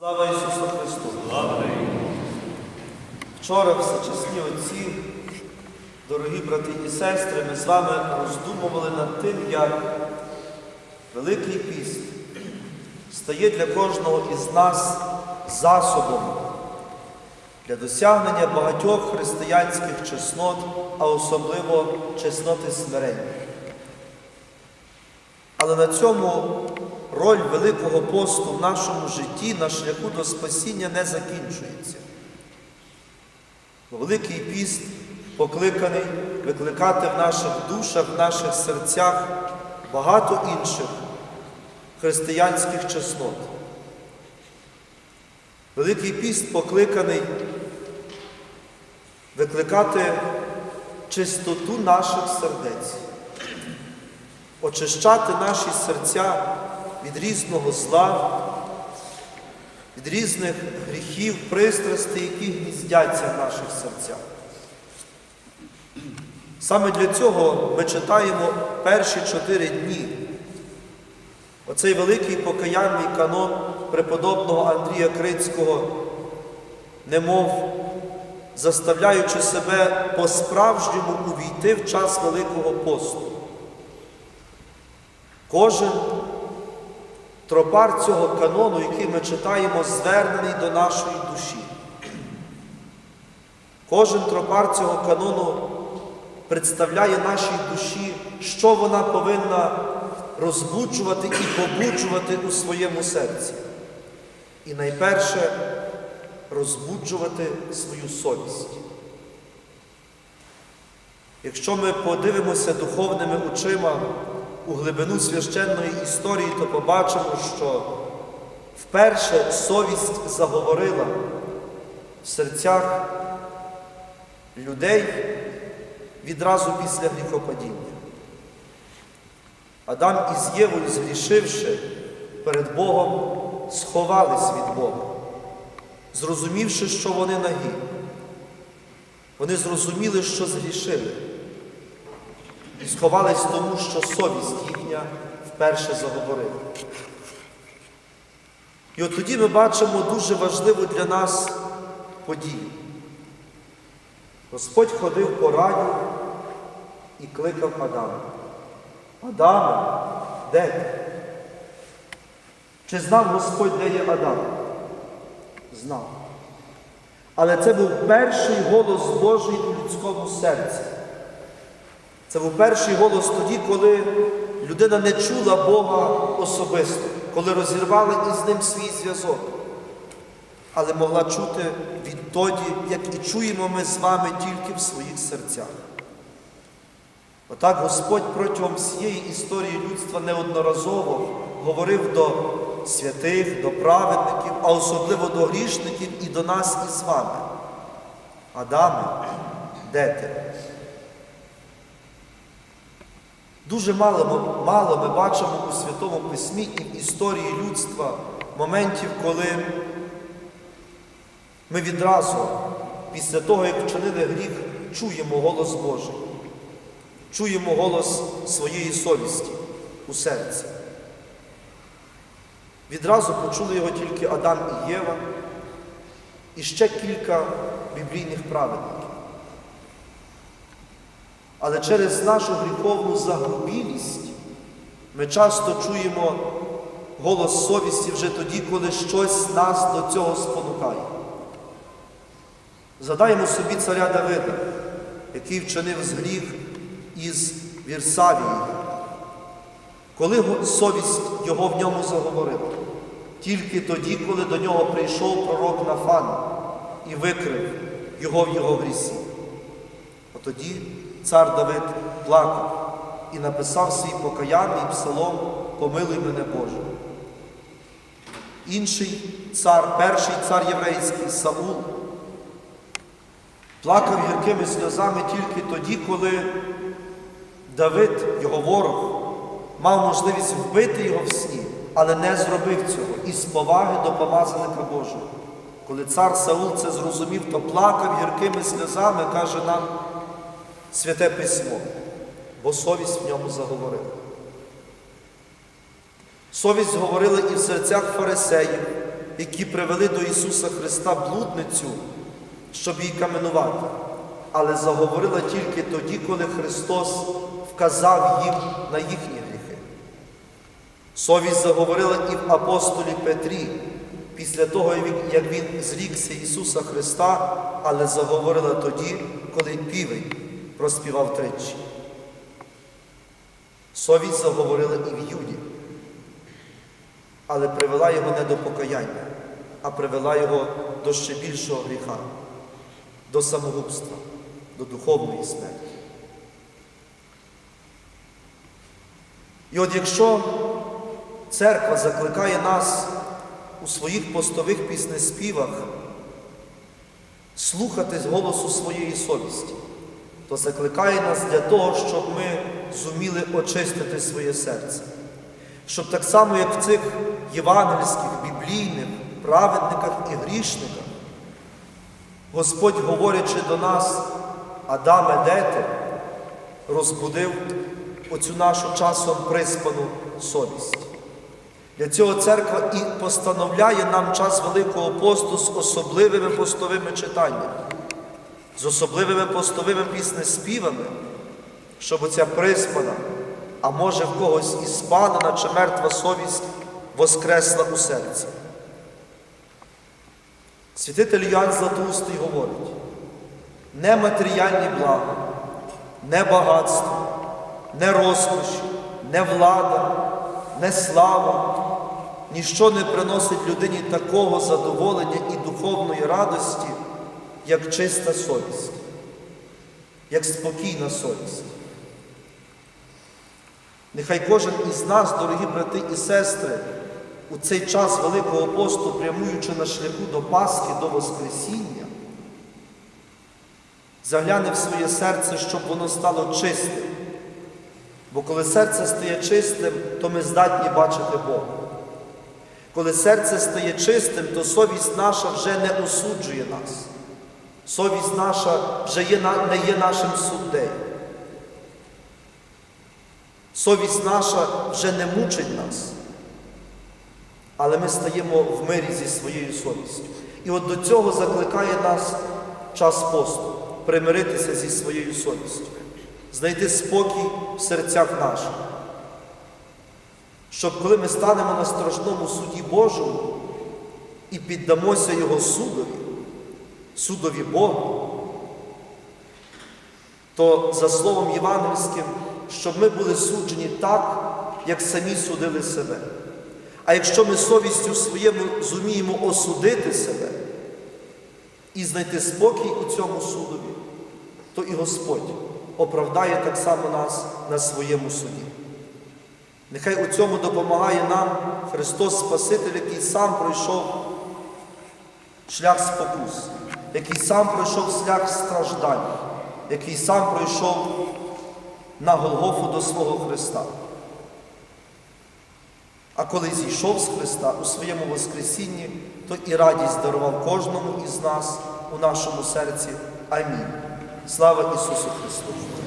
Слава Ісусу Христу! Вчора, всечесні отці, дорогі брати і сестри, ми з вами роздумували над тим, як Великий піст стає для кожного із нас засобом для досягнення багатьох християнських чеснот, а особливо чесноти смирення. Але на цьому роль Великого посту в нашому житті на шляху до спасіння не закінчується. Великий піст покликаний викликати в наших душах, в наших серцях багато інших християнських чеснот. Великий піст покликаний викликати чистоту наших сердець очищати наші серця від різного зла, від різних гріхів, пристрастей, які гніздяться в наших серцях. Саме для цього ми читаємо перші чотири дні. Оцей великий покаянний канон преподобного Андрія Крицького, немов заставляючи себе по-справжньому увійти в час Великого посту. Кожен тропар цього канону, який ми читаємо, звернений до нашої душі. Кожен тропар цього канону представляє нашій душі, що вона повинна розбуджувати і побуджувати у своєму серці. І найперше розбуджувати свою совість. Якщо ми подивимося духовними очима у глибину священної історії, то побачимо, що вперше совість заговорила в серцях людей відразу після гріхопадіння. Адам із Євою, згрішивши перед Богом, сховались від Бога, зрозумівши, що вони нагі. Вони зрозуміли, що згрішили. І сховались тому, що совість їхня вперше заговорила. І от тоді ми бачимо дуже важливу для нас подію. Господь ходив по раю і кликав Адама. Адаме, де ти? Чи знав Господь, де є Адам? Знав. Але це був перший голос Божий у людському серці. Це був перший голос тоді, коли людина не чула Бога особисто, коли розірвали із ним свій зв'язок, але могла чути відтоді, як і чуємо ми з вами тільки в своїх серцях. Отак Господь протягом всієї історії людства неодноразово говорив до святих, до праведників, а особливо до грішників і до нас із вами. Адаме, де ти? Дуже мало, мало ми бачимо у Святому Письмі і в історії людства моментів, коли ми відразу, після того, як вчинили гріх, чуємо голос Божий, чуємо голос своєї совісті у серці. Відразу почули його тільки Адам і Єва, і ще кілька біблійних праведників. Але через нашу гріховну загрубілість ми часто чуємо голос совісті вже тоді, коли щось нас до цього спонукає. Згадаємо собі царя Давида, який вчинив з гріх із Вірсавії, коли совість його в ньому заговорила. Тільки тоді, коли до нього прийшов пророк Нафан і викрив його в його грісі. Тоді цар Давид плакав і написав свій покаянний псалом Помилуй мене Боже. Інший цар, перший цар єврейський Саул, плакав гіркими сльозами тільки тоді, коли Давид, його ворог, мав можливість вбити його в сні, але не зробив цього із поваги до помазаника Божого. Коли цар Саул це зрозумів, то плакав гіркими сльозами, каже нам Святе Письмо, бо совість в ньому заговорила. Совість говорила і в серцях фарисеїв, які привели до Ісуса Христа блудницю, щоб її каменувати, але заговорила тільки тоді, коли Христос вказав їм на їхні гріхи. Совість заговорила і в апостолі Петрі, після того, як він зрікся Ісуса Христа, але заговорила тоді, коли півень проспівав тричі. Совість заговорила і в Юді, але привела його не до покаяння, а привела його до ще більшого гріха, до самогубства, до духовної смерті. І от якщо церква закликає нас у своїх постових піснеспівах слухати голосу своєї совісті, то закликає нас для того, щоб ми зуміли очистити своє серце. Щоб так само, як в цих євангельських, біблійних, праведниках і грішниках, Господь, говорячи до нас, Адаме, де ти, розбудив оцю нашу часом приспану совість. Для цього церква і постановляє нам час Великого посту з особливими постовими читаннями, з особливими постовими піснеспівами, щоб оця приспана, а може в когось і спалена чи мертва совість воскресла у серці. Святитель Йоанн Златоустий говорить, не матеріальні блага, не багатство, не розкоші, не влада, не слава, ніщо не приносить людині такого задоволення і духовної радості, як чиста совість, як спокійна совість. Нехай кожен із нас, дорогі брати і сестри, у цей час Великого посту, прямуючи на шляху до Пасхи, до Воскресіння, загляне в своє серце, щоб воно стало чистим. Бо коли серце стає чистим, то ми здатні бачити Бога. Коли серце стає чистим, то совість наша вже не осуджує нас. Совість наша вже є, не є нашим суддею. Совість наша вже не мучить нас, але ми стаємо в мирі зі своєю совістю. І от до цього закликає нас час посту примиритися зі своєю совістю, знайти спокій в серцях наших. Щоб коли ми станемо на страшному суді Божому і піддамося Його судові, судові Бога, то за словом євангельським, щоб ми були суджені так, як самі судили себе. А якщо ми совістю своєму зуміємо осудити себе і знайти спокій у цьому судові, то і Господь оправдає так само нас на своєму суді. Нехай у цьому допомагає нам Христос Спаситель, який сам пройшов шлях спокус, який сам пройшов шлях страждань, який сам пройшов на Голгофу до свого Христа. А коли зійшов з Христа у своєму Воскресінні, то і радість дарував кожному із нас у нашому серці. Амінь. Слава Ісусу Христу!